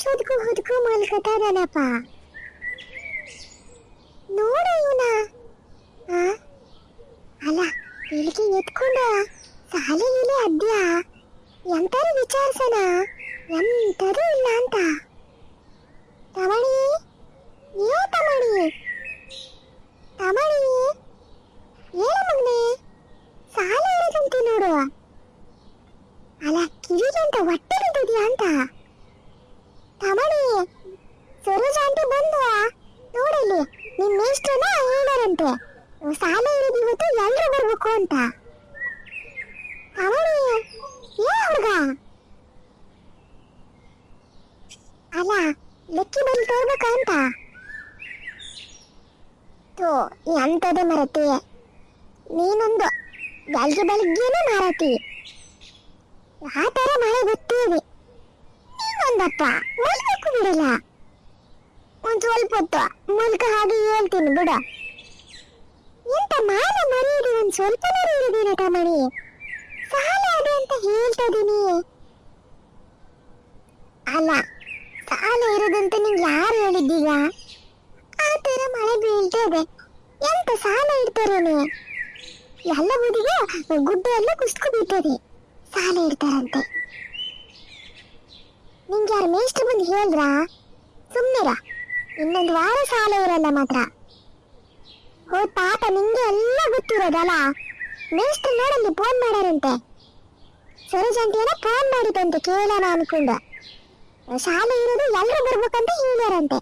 ಆಗ್ಯದ ಅಂತ ಆತರ ಮುಚ್ಚೋದ್ಕು ಹುದ್ಕು ಮಲ್ಕತಾದನಪ್ಪ ನೋಡ ಇವನ ಆ ಅಲ್ಲ ಇಲ್ಲಿಗೆ ಎತ್ಕೊಂಡ ಸಾಲೆ ಇಲೆ ಅದ್ಯ ಎಂತಾರು ವಿಚಾರಿಸನ ಎಂತರೂ ಇಲ್ಲ ಅಂತ ತಮಣಿ ಏ ತಮಣಿ ತಮಣಿ ಏನ ಮಗ್ನೆ ಸಾಲ ಇರೋದಂತೆ ನೋಡು ಅಲ್ಲ ಕಿವಿಗೆ ಅಂತ ಹೊಟ್ಟೆ ಬಿದ್ದಿದ್ಯಾ ಅಂತ ತಮಣಿ ಸರೋಜ ಆಂಟಿ ಬಂದು ನೋಡಲ್ಲಿ ನಿಮ್ ಮೇಷ್ಟ್ರನ ಹೇಳಿದಾರಂತೆ ಸಾಲ ಇರೋದು ಇವತ್ತು ಎಲ್ರು ಬರ್ಬೇಕು ಅಂತ. ಅವಳು ಏ ಹುಡುಗ? ಅಲ್ಲ, ಲೆಕ್ಕಿ ಬಂದು ತೋರ್ಬೇಕಂತ ತೋ ಎಂತದೆ ಮರತಿ. ನೀನೊಂದು ಬೆಳಗ್ಗೆ ಬೆಳಗ್ಗೆನೂ ಮಾರತಿ. ಆ ತರ ಮಳೆ ನೀ ನೀನೊಂದಪ್ಪ ಮಲ್ಕಕ್ಕೂ ಬಿಡಲ್ಲ. ಒಂದ್ ಸ್ವಲ್ಪ ಹೊತ್ತು. ಮುಲ್ಕ ಹಾಗೆ ಹೇಳ್ತೀನಿ, ಬಿಡ. ಎಂತ ಮಾಲೆ ಮರೆಯದಿ, ಒಂದ್ ಸ್ವಲ್ಪ ಇರೋದಿನ ಟಮಣಿ ಸಾಲ ಇದೆ ಅಂತ ಹೇಳ್ತಾ ಇದೀನಿ. ಅಲ್ಲ, ಸಾಲ ಇರೋದಂತ ನಿಂಗೆ ಯಾರು ಹೇಳಿದ್ದೀಗ? ಆ ತರ ಮಳೆ ಬೀಳ್ತಾ ಇದೆ. ಎಂತ ಸಾಲ ಇಡ್ತಾರೇನೆ ಎಲ್ಲ ಬದಿಗೆ ಗುಡ್ಡ ಎಲ್ಲ ಕುಸ್ಕು ಬಿಟ್ಟದೆ ಸಾಲ ಇಡ್ತಾರಂತೆ. ನಿಂಗೆ ಯಾರು ಮೇಷ್ಟ್ರು ಬಂದು ಹೇಳ್ರಾ ಸುಮ್ಮನಿರ ಇನ್ನೊಂದು ವಾರ ಸಾಲ ಇರಲ್ಲ ಮಾತ್ರ. ಓ, ಪಾಪ, ನಿಂಗೆ ಎಲ್ಲ ಗೊತ್ತಿರೋದಲ್ಲ? ನೆಕ್ಸ್ಟ್ ನೋಡಲ್ಲಿ ಫೋನ್ ಮಾಡ್ಯಾರಂತೆ ಸರೋಜಂಟಿಯನ್ನ ಫೋನ್ ಮಾಡಿದಂತೆ ಕೇಳೋಣ ಅನ್ಕೊಂಡು. ಶಾಲೆ ಇರೋದು ಎಲ್ಲರೂ ಬರ್ಬೇಕಂತ ಹೇಳ್ಯಾರಂತೆ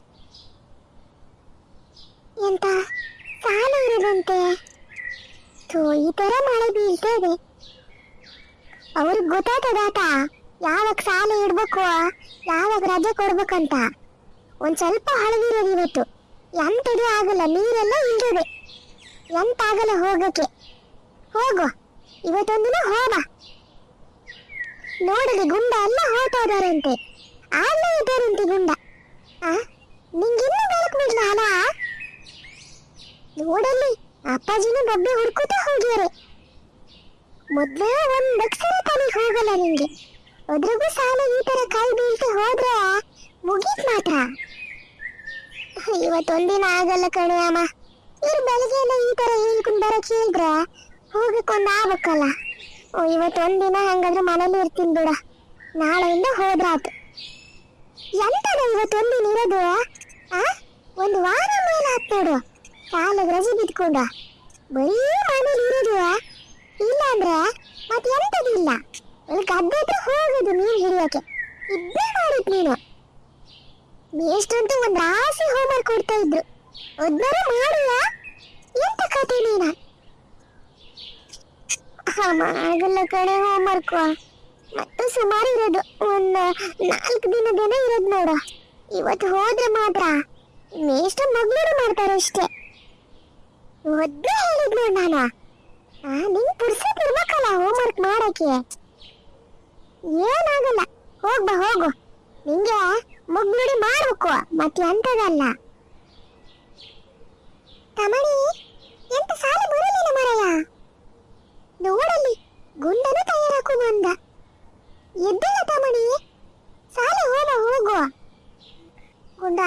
ಎಂತ? ಶಾಲೆ ಇರೋದಂತೆ? ಥೂ, ಈ ತರ ಮಳೆ ಬೀಳ್ತಾ ಇದೆ. ಅವ್ರಿಗೆ ಗೊತ್ತಾಗ್ತದಾತ ಯಾವಾಗ ಶಾಲೆ ಇಡ್ಬೇಕು, ಯಾವಾಗ ರಜೆ ಕೊಡ್ಬೇಕಂತ? ಒಂದ್ ಸ್ವಲ್ಪ ಹಳದಿರೋದು ಇವತ್ತು ಎಂತದು ಆಗಲ್ಲ, ನೀರೆಲ್ಲ ಇಲ್ದಿದೆ. ಎಂತ ಆಗಲ್ಲ ಹೋಗಕ್ಕೆ. ಹೋಗು, ಇವತ್ತೊಂದಿನ ಹೋಗ. ನೋಡಲಿ ಗುಂಡ ಎಲ್ಲ ಹೋಗ್ತಾ ಇದಾರಂತೆ ಅಲ್ಲೇ ಇದ್ದಾರಂತೆ ಗುಂಡ. ಆ, ನಿಂಗಿನ್ನೂ ಬೆಳಕು ಬಿಡ್ಲ ಅಲ್ಲ ನೋಡಲ್ಲಿ, ಅಪ್ಪಾಜಿನೂ ಬಬ್ಬೆ ಹುಡ್ಕೋತಾ ಹೋಗ್ಯಾರೆ. ಮೊದ್ಲೇ ಒಂದ್ ಅಕ್ಷರ ತಲೆಗೆ ಹೋಗಲ್ಲ ನಿಂಗೆ. ಅದ್ರಿಗೂ ಸಾಲ ಈ ತರ ಕೈ ಬೀಳ್ತಾ ಹೋದ್ರೆ ಮುಗೀತ್ ಮಾತ್ರ. ಇವತ್ತೊಂದಿನ ಆಗಲ್ಲ ಕಣೆ ಅಮ್ಮ. ಇವ್ರು ಬೆಳಗ್ಗೆ ಎಲ್ಲ ಈ ತರ ಹೇಳ್ಕೊಂಡ್ ಬರಕ್ ಹೇಳಿದ್ರೆ ಹೋಗಕ್ಕೊಂದ್ ಆಗ್ಬೇಕಲ್ಲ. ಓ ಇವತ್ತೊಂದಿನ ಹಂಗಾದ್ರೆ ಮನೇಲಿ ಇರ್ತೀನಿ ಬಿಡ. ನಾಳೆಯಿಂದ ಹೋದ್ರಾತು. ಎಂತದ ಇವತ್ತೊಂದಿನ ಇರೋದು? ಆ? ಒಂದು ವಾರ ಮೇಲೆ ಹತ್ತೋಡು ಕಾಲಿಗೆ ರಜೆ ಬಿದ್ಕೊಂಡ. ಬರೀ ಮನೇಲಿ ಇರೋದು? ಇಲ್ಲ ಅಂದ್ರೆ ಮತ್ತೆ ಎಂತದಿಲ್ಲ. ಗದ್ದೆ ಹೋಗುದು ಮೀನ್ ಹಿಡಿಯೋಕೆ. ಇದ್ದೇ ಮಾಡಿದ್ ನೀನು. ಮೇಷ್ಟಂತೂ ಒಂದ್ ರಾಸಿ ಹೋಮ್ವರ್ಕ್ ಕೊಡ್ತಾ ಇದ್ರು. ಒದ್ದರೆ ಮಾಡುವ? ಎಂತ ಕತೆ ನೀನ? ಆಗಲ್ಲ ಕಣೆ ಹೋಮ್ವರ್ಕ್ ಮತ್ತೆ ಸುಮಾರು ಇರೋದು. ಒಂದ್ ನಾಲ್ಕು ದಿನದೇನೆ ಇರೋದು ನೋಡು. ಇವತ್ತು ಹೋದ್ರೆ ಮಾತ್ರ ಮೇಷ್ಟ ಮಗ್ಳೂರು ಮಾಡ್ತಾರೆ ಅಷ್ಟೇ. ಮೊದ್ಲು ಹೇಳಿದ್ಲು ನಾನು. ನಿಂಗ್ ಪುರ್ಸತ್ ಇರ್ಬೇಕಲ್ಲ ಹೋಮ್ವರ್ಕ್ ಮಾಡಕ್ಕೆ. ಏನಾಗಲ್ಲ. ಹೋಗ್ಬಾ, ಹೋಗು. ನಿಂಗೆ ಮುಗ್ನುಡಿ ಮಾಡ್ಬೇಕು. ಮತ್ತೆ ಅಂತದಲ್ಲ ತಮಣಿ, ಎಂತ ಸಾಲ ಬರಲಿಲ್ಲ ಮರಯ್ಯ ನೋಡಲ್ಲಿ, ಗುಂಡನು ತಯಾರಾಕು ಬಂದ. ಎದ್ದಲ್ಲ ತಮಣಿ, ಸಾಲ ಹೋದ ಹೋಗು. ಗುಂಡ,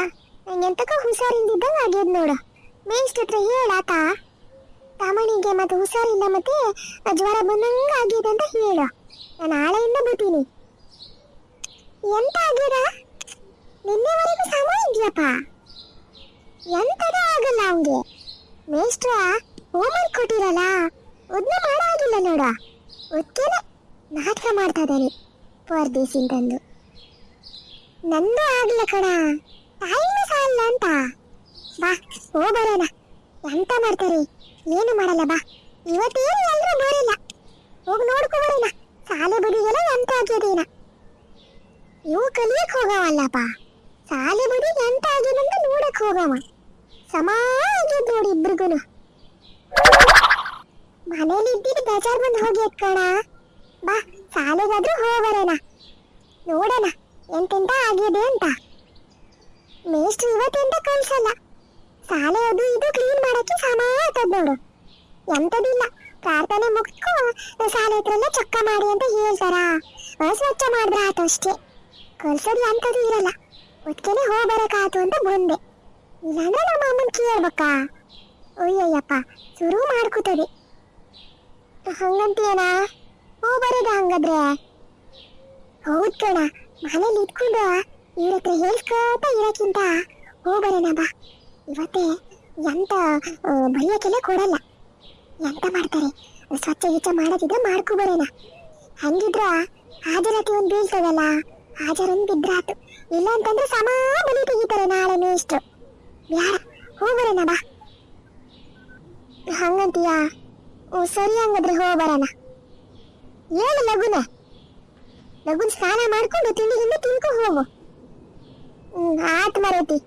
ನಂಗೆ ಎಂತಕ ಹುಷಾರಿಂದಿದ್ದಂಗ ಆಗ್ಯದ ನೋಡು. ಮೇಷ್ಟ್ರ ಹತ್ರ ಹೇಳಾತ ತಮಣಿಗೆ ಮತ್ತೆ ಹುಷಾರಿಲ್ಲ ಮತ್ತೆ ಜ್ವರ ಬಂದಂಗ ಆಗ್ಯದ ಅಂತ ಹೇಳು. ನಾನು ನಾಳೆಯಿಂದ ಬಿಡ್ತೀನಿ ಎಂತ ಆಗ್ಯದ? ನಿನ್ನೆವರೆಗೂ ಸಮ ಇದ್ಯಪ್ಪ. ಎಂತದ ಆಗಲ್ಲ ಅವನ್ಗೆ ಮೇಷ್ಟ್ರ ಹೋಮ್ವರ್ಕ್ ಕೊಟ್ಟಿರಲ್ಲ. ಅದನ್ನ ಮಾಡಾಗಿಲ್ಲ ನೋಡ. ಒತ್ತೇನೆ ನಾಟಕ ಮಾಡ್ತಾ ಇದ್ದಾನೆ. ತಂದು. ನಂದು ಆಗಲ್ಲ ಕಣ. ಟೈಮ್ ಸಾಲ ಅಂತ. ಬಾ, ಹೋಗ್ಬರೋಣ. ಎಂತ ಮಾಡ್ತಾರೆ? ಏನು ಮಾಡಲ್ಲ, ಬಾ. ಇವತ್ತೇನು ಎಲ್ಲರೂ ಬರಲ್ಲ. ಹೋಗಿ ನೋಡ್ಕೊ ಬರೋಣ ಸಾಲೆ ಬದಿಗೆಲ್ಲ ಎಂತ ಆಗ್ಯದೇನ. ಇವು ಕಲಿಯಕ್ಕೆ ಹೋಗವಲ್ಲಪ್ಪ. ಸಾಲೆ ಬದಿ ಎಂತ ಆಗ್ಯದಂತ ನೋಡಕ್ ಹೋಗವ. ಸಮ ನೋಡಿ ಇಬ್ರಿಗೂನು. ಮನೇಲಿ ಇದ್ದಿದ್ದು ಬೇಜಾರ್ ಬಂದು ಹೋಗಿ ಕಣ ಬಾ, ಸಾಲೆಗಾದ್ರೂ ಹೋಗೋಣ ನೋಡೋಣ, ಎಂತೆಂತ ಆಗಿದೆ ಅಂತ. ಮೇಷ್ಟ್ರು ಇವತ್ತೆಂತ ಕಳ್ಸಲ್ಲ. ಸಾಲೆ ಅದು ಇದು ಕ್ಲೀನ್ ಮಾಡಕ್ಕೆ ಸಮಯ ಆಗ್ತದ ನೋಡು. ಎಂತದಿಲ್ಲ, ಪ್ರಾರ್ಥನೆ ಮುಗಿಸ್ಕೊ ಸಾಲೆ ಹತ್ರ ಎಲ್ಲ ಚೊಕ್ಕ ಮಾಡಿ ಅಂತ ಹೇಳ್ತಾರ. ಸ್ವಚ್ಛ ಮಾಡಿದ್ರೆ ಆತು ಅಷ್ಟೇ ಕಲ್ಸೋದು ಅಂಥದ್ದು ಇರಲ್ಲ. ಒಟ್ಟಿಗೆ ಹೋಗ್ಬರಕಾಯ್ತು ಅಂತ ಬಂದೆ. ಇಲ್ಲಾಂದ್ರೆ ನಮ್ಮ ಅಮ್ಮನ್ ಕೇಳ್ಬೇಕಾ? ಅಯ್ಯಯ್ಯಪ್ಪ ಶುರು ಮಾಡ್ಕೋತದೆ. ಹಂಗಂತೀಯನ ಹೋಗ್ಬರದ ಹಂಗಾದ್ರೆ? ಹೌದ್ ಕಣ ಮನೇಲಿ ಇದ್ಕೊಂಡು ಇವ್ರ ಹತ್ರ ಇರೋಕ್ಕಿಂತ ಇರಕ್ಕಿಂತ ಹೋಗ್ಬರೋಣ ಬಾ. ಇವತ್ತೇ ಎಂತ ಆ, ಬರೆಯಕ್ಕೆಲ್ಲ ಕೊಡಲ್ಲ. ಎಂತ ಮಾಡ್ತಾರೆ? ಸ್ವಚ್ಛ ಗಿಚ್ಚ ಮಾಡೋದಿದ್ರೆ ಮಾಡ್ಕೊ ಬರೋಣ. ಹಂಗಿದ್ರ ಹಾಜರಾತಿ ಒಂದು ಬೀಳ್ತದಲ್ಲ? ಹಾಜರೊಂದ್ ಬಿದ್ರಾತು. ಇಲ್ಲ ಅಂತಂದ್ರೆ ಸಮಾ ಬಲಿ ತೆಗಿತಾರೆ ನಾಳೆ ಮೇಷ್ಟ್ರು. ಯಾರ? ಹೋಗ್ಬರೋಣ ಬಾ. ಹಂಗಂತೀಯಾ? ಓ, ಸರಿ ಹಂಗಾದ್ರೆ ಹೋಗ್ಬರೋಣ. ಹೇಳು ಲಗುನ ಲಗುನ್ ಸ್ನಾನ ಮಾಡ್ಕೊಂಡು ತಿಂಡಿ ಹಿಂದೆ ತಿನ್ಕೊ ಹೋಗು. ಹ್ಮ್, ಆತ್ ಮರೈತಿ.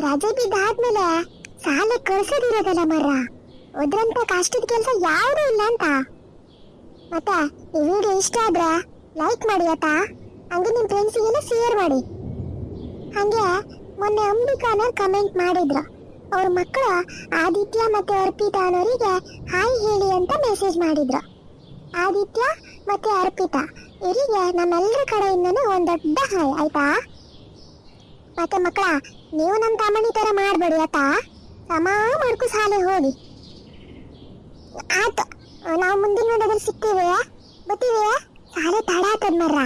ರಜೆ ಬಿದ್ದಾದ್ಮೇಲೆ ಸಾಲೆ ಕಳ್ಸೋದಿರೋದಲ್ಲ ಮರ. ಅದ್ರಂತ ಕಷ್ಟದ ಕೆಲಸ ಯಾವುದೂ ಇಲ್ಲ ಅಂತ. ಮತ್ತೆ ಈ ವಿಡಿಯೋ ಇಷ್ಟ ಆದ್ರೆ ಲೈಕ್ ಮಾಡಿ ಆತಾ? ಹಂಗೆ ನಿಮ್ಮ ಫ್ರೆಂಡ್ಸಿಗೆಲ್ಲ ಶೇರ್ ಮಾಡಿ. ಹಂಗೆ ಮೊನ್ನೆ ಅಂಬಿಕಾನ ಕಮೆಂಟ್ ಮಾಡಿದ್ರು. ಅವ್ರ ಮಕ್ಕಳು ಆದಿತ್ಯ ಮತ್ತು ಅರ್ಪಿತಾ ಅನ್ನೋರಿಗೆ ಹಾಯ್ ಹೇಳಿ ಅಂತ ಮೆಸೇಜ್ ಮಾಡಿದ್ರು. ಆದಿತ್ಯ ಮತ್ತು ಅರ್ಪಿತಾ ಇವರಿಗೆ ನಮ್ಮೆಲ್ಲರ ಕಡೆಯಿಂದನೂ ಒಂದು ದೊಡ್ಡ ಹಾಯ್ ಆಯ್ತಾ? ಮತ್ತೆ ಮಕ್ಕಳ, ನೀವು ನಮ್ಮ ತಮ್ಮನಿ ಥರ ಮಾಡಬೇಡಿ, ಆಯ್ತಾ? ಸಮ ಮಾಡ್ಕೊ ಶಾಲೆ ಹೋಗಿ. ಆಯ್ತು, ನಾವು ಮುಂದಿನ ನೋಡೋದ್ರಲ್ಲಿ ಸಿಗ್ತೀವಿ. ಸಾಲೆ ಶಾಲೆ ತಡ ಆಗ್ತದ ಮರ್ರ.